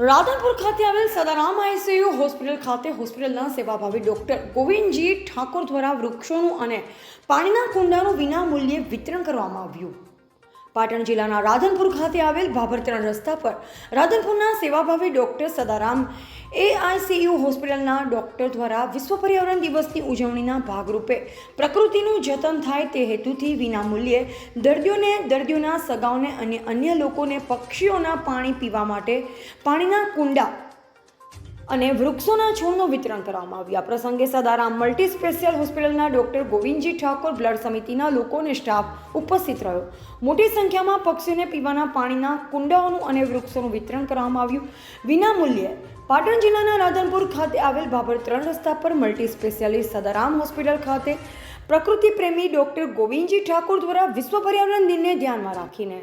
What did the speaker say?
રાધનપુર ખાતે આવેલ Sadaram ICU hospital ખાતે હોસ્પિટલના સેવાભાવી ડોક્ટર ગોવિંદજી ઠાકોર દ્વારા વૃક્ષોનું અને પાણીના કુંડાનું વિના મૂલ્યે વિતરણ કરવામાં આવ્યું. પાટણ જિલ્લાના રાધનપુર ખાતે આવેલ ભાભરતરણ રસ્તા પર રાધનપુરના સેવાભાવી ડૉક્ટર સદારામ એઆઈસીયુ હોસ્પિટલના ડૉક્ટર દ્વારા વિશ્વ પર્યાવરણ દિવસની ઉજવણીના ભાગરૂપે પ્રકૃતિનું જતન થાય તે હેતુથી વિનામૂલ્યે દર્દીઓને દર્દીઓના સગાઓને અને અન્ય લોકોને પક્ષીઓના પાણી પીવા માટે પાણીના કુંડા અને વૃક્ષોના છોડનું વિતરણ કરવામાં આવ્યું. આ પ્રસંગે સદારામ મલ્ટી સ્પેશિયલ હોસ્પિટલના ડોક્ટર ગોવિંદજી ઠાકોર બ્લડ સમિતિના લોકોને સ્ટાફ ઉપસ્થિત રહ્યો. મોટી સંખ્યામાં પક્ષીઓને પીવાના પાણીના કુંડાઓનું અને વૃક્ષોનું વિતરણ કરવામાં આવ્યું. વિનામૂલ્યે પાટણ જિલ્લાના રાધનપુર ખાતે આવેલ બાબર ત્રણ રસ્તા પર મલ્ટી સ્પેશિયાલિસ્ટ સદારામ હોસ્પિટલ ખાતે પ્રકૃતિ પ્રેમી ડોક્ટર ગોવિંદજી ઠાકોર દ્વારા વિશ્વ પર્યાવરણ દિનને ધ્યાનમાં રાખીને